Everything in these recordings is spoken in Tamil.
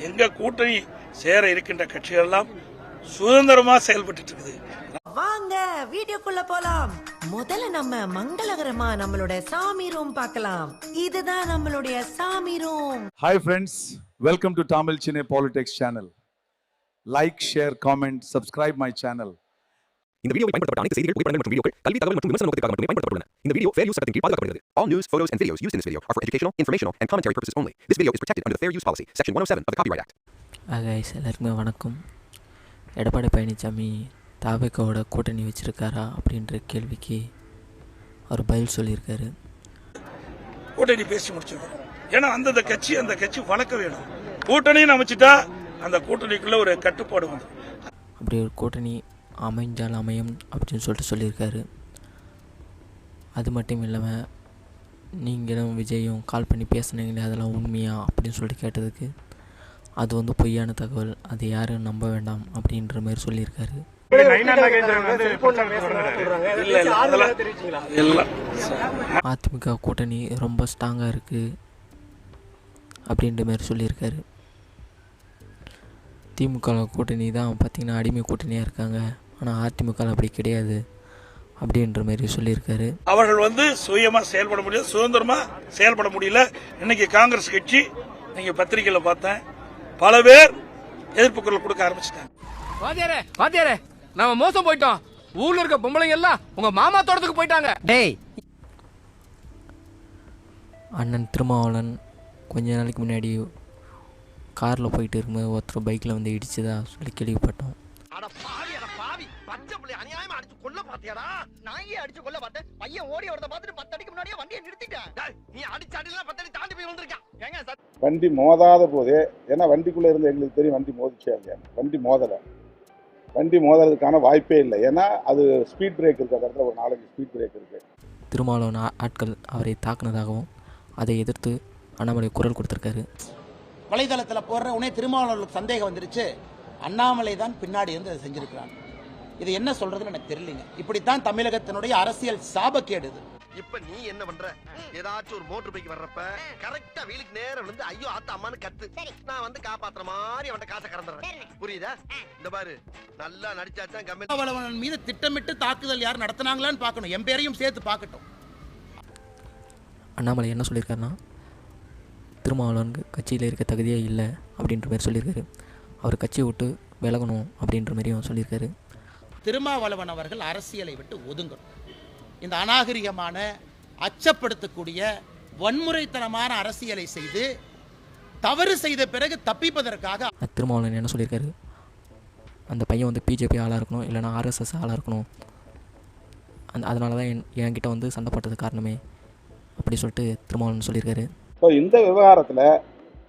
எங்க கூட்டணி சேர இருக்கின்ற கட்சிகள் எல்லாம் சுதந்திரமா செயல்பட்டு இருக்குது வாங்க வீடியோக்குள்ள போலாம் முதல்ல நம்ம மங்களகரமா நம்மளோட சாமி ரூம் பார்க்கலாம் இதுதான் நம்மளுடைய சாமி room Hi friends, welcome to Tamil Chine Politics channel. Like, share, comment, subscribe my channel. இந்த வீடியோவில் பயன்படுத்தப்பட்ட அனைத்து செய்திகள் புகைப்படங்கள் மற்றும் வீடியோக்கள் கல்வி தகவல் மற்றும் விமர்சன நோக்கத்திற்காக மட்டுமே பயன்படுத்தப்பட்டுள்ளன இந்த வீடியோ fair use சட்டத்தின் கீழ் பாதுகாக்கப்படுகிறது. All news photos and videos used in this video are for educational informational and commentary purposes only. This video is protected under the fair use policy section 107 of the copyright act. Guys எல்லாருக்குமே வணக்கம். எடப்பாடி பழனிசாமி தாவேக்காவோட கூட்டணி வச்சிருக்காரா அப்படின்ற கேள்விக்கு அவர் பதில் சொல்லியிருக்காரு. கூட்டணி பேசி முடிச்சிருக்கோம். ஏன்னா அந்தந்த கட்சி அந்த கட்சி வளர்க்க வேணும். கூட்டணின்னு அமைச்சிட்டா அந்த கூட்டணிக்குள்ள ஒரு கட்டுப்பாடு வந்து அப்படி ஒரு கூட்டணி அமைஞ்சால் அமையும் அப்படின்னு சொல்லிட்டு சொல்லியிருக்காரு. அது மட்டும் இல்லாமல் நீங்களும் விஜயும் கால் பண்ணி பேசுனீங்களே அதெல்லாம் உண்மையா அப்படின்னு சொல்லிட்டு கேட்டதுக்கு அது வந்து பொய்யான தகவல். அதை யாரும் நம்ப வேண்டாம் அப்படின்ற மாதிரி சொல்லியிருக்காரு. அதிமுக கூட்டணி ரொம்ப ஸ்ட்ராங்காக இருக்குது அப்படின்ற மாதிரி சொல்லியிருக்காரு. திமுக கூட்டணி தான் பார்த்திங்கன்னா அடிமை கூட்டணியாக இருக்காங்க. ஆனால் அதிமுக அப்படி கிடையாது அப்படின்ற மாதிரி சொல்லியிருக்காரு. அவர்கள் வந்து சுயமா செயல்பட முடியல சுதந்திரமா செயல்பட முடியல. இன்னைக்கு காங்கிரஸ் கட்சி நீங்க பத்திரிகையில பார்த்தேன் பல பேர் எதிர்ப்பு குரல் கொடுக்க ஆரம்பிச்சிட்டாங்க. வாத்தியாரே வாத்தியாரே நாம மோசம் போயிட்டோம். ஊர்ல இருக்க பொம்பளைங்க எல்லாம் உங்க மாமா தோட்டத்துக்கு போயிட்டாங்க. டேய். அண்ணன் திருமாவளவன் கொஞ்ச நாளைக்கு முன்னாடி காரில் போயிட்டு இருக்கும்போது ஒருத்தர் பைக்கில் வந்து இடிச்சதா சொல்லி கேள்விப்பட்டோம். பாத்தியாடா? நாயே அடிச்சு கொல்ல பார்த்தேன். பையன் ஓடி வரத பார்த்துட்டு பத்து அடிக்கு முன்னாடியே வண்டியை நிறுத்திட்டேன். டேய், நீ அடிச்சு அடிலாம் பத்து அடி தாண்டி போய் வந்திருக்கான் ஏங்க சார் வண்டி மோதாத போதே ஏன்னா வண்டிக்குள்ளே இருந்து எங்களுக்கு தெரியும் வண்டி மோதிச்சே இல்லையா? வண்டி மோதலை. வண்டி மோதுறதுக்கான வாய்ப்பே இல்லை. ஏன்னா அது ஸ்பீட் பிரேக் இருக்கு. அந்த இடத்துல ஒரு நாலஞ்சு ஸ்பீட் பிரேக் இருக்கு. திருமாவளவன் ஆட்கள் அவரை தாக்குனதாகவும் அதை எதிர்த்து அண்ணாமலை குரல் கொடுத்துருக்காரு. வலைதளத்துல போடுற உடனே திருமாவளவர்களுக்கு சந்தேகம் வந்துருச்சு. அண்ணாமலை தான் பின்னாடி இருந்து அதை செஞ்சிருக்கிறான். இது என்ன சொல்றதுன்னு எனக்கு தெரியலங்க. இப்படித்தான் தமிழகத்தினுடைய அரசியல் சாபக்கேடு இது இப்ப நீ என்ன பண்ற? ஏதாச்சும் ஒரு மோட்டர் பைக் வர்றப்ப கரெக்டா வீலுக்கு நேரம் விழுந்து ஐயோ ஆத்தா அம்மான்னு கத்து. நான் வந்து காப்பாத்துற மாதிரி அவன்கிட்ட காசை கறந்துடுறேன். புரியுதா? இந்த பாரு நல்லா நடிச்சாதான் கம்மி மீது திட்டமிட்டு தாக்குதல் யார் நடத்துனாங்களான்னு பார்க்கணும். என் பேரையும் சேர்த்து பார்க்கட்டும். அண்ணாமலை என்ன சொல்லியிருக்காருன்னா திருமாவளவனுக்கு கட்சியில் இருக்க தகுதியே இல்லை அப்படின்ற மாதிரி சொல்லியிருக்காரு. அவர் கட்சியை விட்டு விலகணும் அப்படின்ற மாதிரியும் சொல்லியிருக்காரு. திருமாவளவன் அவர்கள் அரசியலை விட்டு ஒதுங்கணும். இந்த அநாகரிகமான அச்சப்படுத்தக்கூடிய வன்முறைத்தனமான அரசியலை செய்து தவறு செய்த பிறகு தப்பிப்பதற்காக திருமாவளவன் என்ன சொல்லியிருக்காரு? அந்த பையன் வந்து பிஜேபி ஆளாக இருக்கணும் இல்லைனா ஆர்எஸ்எஸ் ஆளாக இருக்கணும். அந்த அதனால தான் என் என்கிட்ட வந்து சண்டை போட்டது காரணமே அப்படி சொல்லிட்டு திருமாவளவன் சொல்லியிருக்காரு. ஸோ இந்த விவகாரத்தில்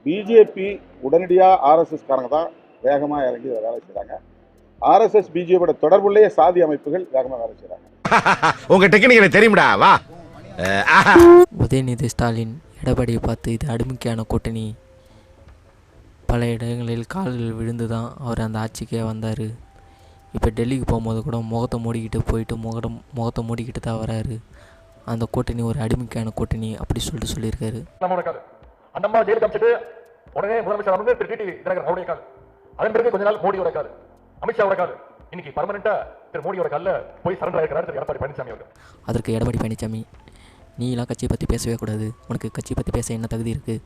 பிஜேபி உடனடியாக ஆர்எஸ்எஸ் காரங்க தான் வேகமாக இறங்கி வேலை செய்கிறாங்க ஆர்எஸ்எஸ் பிஜேபியோட தொடர்புடைய சாதி அமைப்புகள் வேகமாக வேலை செய்கிறாங்க உங்க டெக்னிக் எனக்கு தெரியும்டா வா. உதயநிதி ஸ்டாலின் எடப்பாடியை பார்த்து இது அடிமைக்கான கூட்டணி. பல இடங்களில் கால்கள் விழுந்து தான் அவர் அந்த ஆட்சிக்கே வந்தார். இப்போ டெல்லிக்கு போகும்போது கூட முகத்தை மூடிக்கிட்டு போயிட்டு முகடம் முகத்தை மூடிக்கிட்டு தான் வராரு. அந்த கூட்டணி ஒரு அடிமைக்கான கூட்டணி அப்படி சொல்லிட்டு சொல்லியிருக்காரு. அந்த அம்மா ஜெயிலுக்கு அமைச்சிட்டு உடனே முதலமைச்சர் வந்து திரு டிடி தினகரன் அவருடைய கால் அதன் பிறகு கொஞ்ச நாள் மோடியோட கால் அமித்ஷாவோட கால் இன்னைக்கு பர்மனண்டா திரு மோடியோட கால்ல போய் சரண்டர் ஆயிருக்கிறார் திரு எடப்பாடி பழனிசாமி அவர்கள். அதற்கு எடப்பாடி பழனிசாமி நீலாம் கட்சியை பற்றி பேசவே கூடாது. உனக்கு கட்சியை பற்றி பேச என்ன தகுதி இருக்குது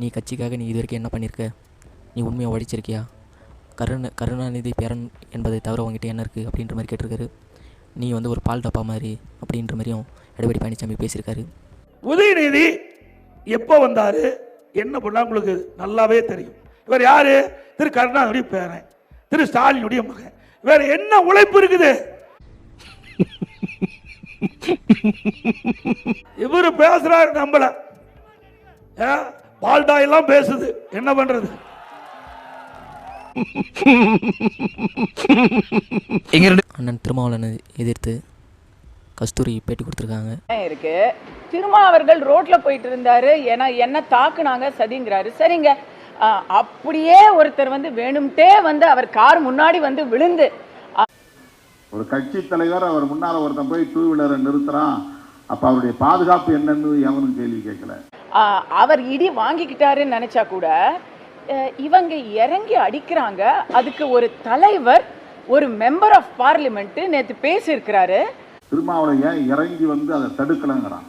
நீ கட்சிக்காக நீ இது வரைக்கும் என்ன பண்ணியிருக்க நீ உண்மையாக உழைச்சிருக்கியா கருண கருணாநிதி பேரன் என்பதை தவிர உங்ககிட்ட என்ன இருக்குது அப்படின்ற மாதிரி கேட்டிருக்காரு. நீ வந்து ஒரு பால் டப்பா மாதிரி அப்படின்ற மாதிரியும் எடப்பாடி பழனிசாமி பேசியிருக்காரு. உதயநிதி எப்போ வந்தாரு? என்ன பண்ணா உங்களுக்கு நல்லாவே தெரியும். இவர் யாரு? திரு கருணாநிதி பேரன். திரு ஸ்டாலினுடைய மகன். வேற என்ன உழைப்பு இருக்குது? இவரு பேசுறாரு நம்பல ஏன்? பால்டா எல்லாம் பேசுது. என்ன பண்றது? அண்ணன் திருமாவளவனை எதிர்த்து கஸ்தூரி பேட்டி கொடுத்துருக்காங்க. இருக்கு? திருமா அவர்கள் ரோட்ல போயிட்டு இருந்தாரு. ஏன்னா என்ன தாக்குனாங்க சதிங்கிறாரு. சரிங்க. அப்படியே ஒருத்தர் வந்து வேணும்ட்டே வந்து அவர் கார் முன்னாடி வந்து விழுந்து ஒரு கட்சி தலைவர் அவர் முன்னால் ஒருத்தன் போய் டூ வீலரை நிறுத்துறான். அப்போ அவருடைய பாதுகாப்பு என்னன்னு எவனும் கேள்வி கேட்கல. அவர் இடி வாங்கிக்கிட்டாருன்னு நினைச்சா கூட இவங்க இறங்கி அடிக்கிறாங்க. அதுக்கு ஒரு தலைவர் ஒரு மெம்பர் ஆஃப் பார்லிமெண்ட் நேத்து பேசியிருக்கிறாரு. திருமாவளவன் இறங்கி வந்து அதை தடுக்கலைங்கிறான்?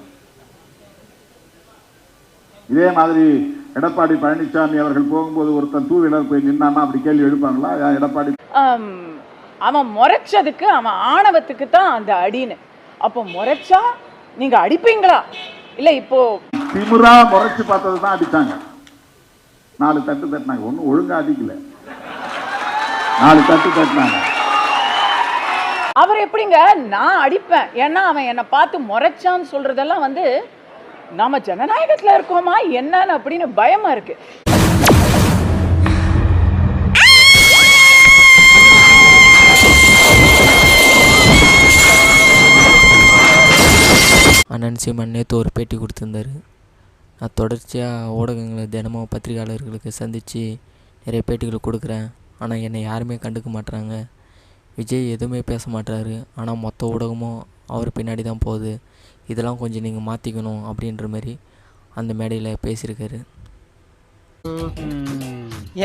இதே மாதிரி எடப்பாடி பழனிசாமி அவர்கள் போகும்போது ஒருத்தன் டூ வீலர் போய் நின்னான்னா அப்படி கேள்வி எழுப்பாங்களா? எடப்பாடி அவன் முறைச்சதுக்கு அவன் ஆணவத்துக்கு தான் அந்த அடின்னு. அப்போ முறைச்சா நீங்க அடிப்பீங்களா? இல்ல இப்போ திமிரா முறைச்சு பார்த்தது தான் அடிச்சாங்க. நாலு தட்டு தட்டினாங்க. ஒன்றும் ஒழுங்கா அடிக்கல. நாலு தட்டு தட்டினாங்க. அவர் எப்படிங்க? நான் அடிப்பேன். ஏன்னா அவன் என்னை பார்த்து முறைச்சான்னு சொல்றதெல்லாம் வந்து நாம ஜனநாயகத்துல இருக்கோமா? என்னன்னு அப்படின்னு பயமா இருக்கு. அண்ணன் சீமான் நேற்று ஒரு பேட்டி கொடுத்துருந்தாரு. நான் தொடர்ச்சியாக ஊடகங்களை தினமும் பத்திரிகையாளர்களுக்கு சந்தித்து நிறைய பேட்டிகள் கொடுக்குறேன். ஆனால் என்னை யாருமே கண்டுக்க மாட்றாங்க. விஜய் எதுவுமே பேச மாட்றாரு. ஆனால் மொத்த ஊடகமும் அவர் பின்னாடி தான் போகுது. இதெல்லாம் கொஞ்சம் நீங்கள் மாற்றிக்கணும் அப்படின்ற மாதிரி அந்த மேடையில் பேசியிருக்காரு.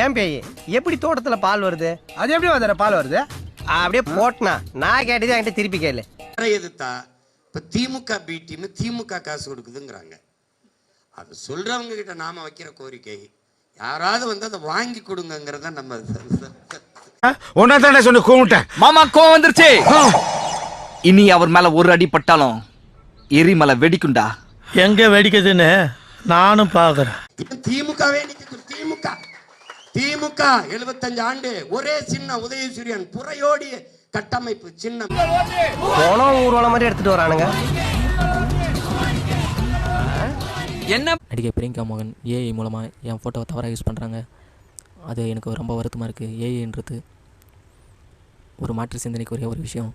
ஏன் பேய்? எப்படி தோட்டத்துல பால் வருது? அது எப்படி வந்துடுற பால் வருது? அப்படியே போட்டனா. நான் கேட்டது என்கிட்ட திருப்பி கேளு. எதிர்த்தா இப்ப திமுக பி டீம் திமுக காசு கொடுக்குதுங்கிறாங்க. அது சொல்றவங்க கிட்ட நாம வைக்கிற கோரிக்கை. யாராவது வந்து அதை வாங்கி கொடுங்கங்கிறத நம்ம உன்னதானே சொன்ன கூப்பிட்டேன். மாமா கோவம் வந்துருச்சு. இனி அவர் மேல ஒரு அடி பட்டாலும் எரிமலை வெடிக்குண்டா எங்க வெடிக்குதுன்னு நானும் பாக்குறேன். திமுகவே திமுக திமுக. 75 ஆண்டு ஒரே சின்ன உதயசூரியன் புறையோடிய கட்டமைப்பு சின்னம். போனோம் ஊர்வலம் மாதிரி எடுத்துட்டு வரானுங்க. என்ன? நடிகை பிரியங்கா மோகன் ஏஐ மூலமாக என் ஃபோட்டோவை தவறாக யூஸ் பண்ணுறாங்க அது எனக்கு ரொம்ப வருத்தமாக இருக்குது ஏஐன்றது ஒரு மாற்று சிந்தனைக்குரிய ஒரு விஷயம்.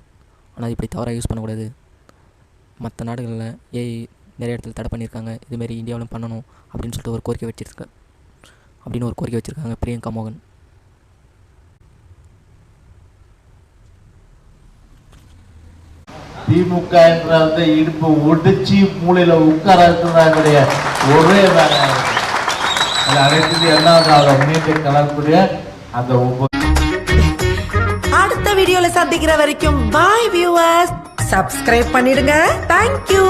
ஆனால் இப்படி தவறாக யூஸ் பண்ணக்கூடாது. மற்ற நாடுகளில் ஏஐ நிறைய இடத்துல தடை பண்ணியிருக்காங்க. இதுமாரி இந்தியாவிலும் பண்ணணும் அப்படின்னு சொல்லிட்டு ஒரு கோரிக்கை வச்சிருக்க அப்படின்னு ஒரு கோரிக்கை வச்சுருக்காங்க பிரியங்கா மோகன். திமுக என்ற அந்த இடுப்பு ஒடிச்சு மூலையில உட்கார இருக்கிறாங்களுடைய ஒரே அனைத்து என்ன மீண்டும் கலக்கூடிய அந்த அடுத்த வீடியோல சந்திக்கிற வரைக்கும் பாய் வியூவர்ஸ் சப்ஸ்கிரைப் பண்ணிடுங்க. Thank you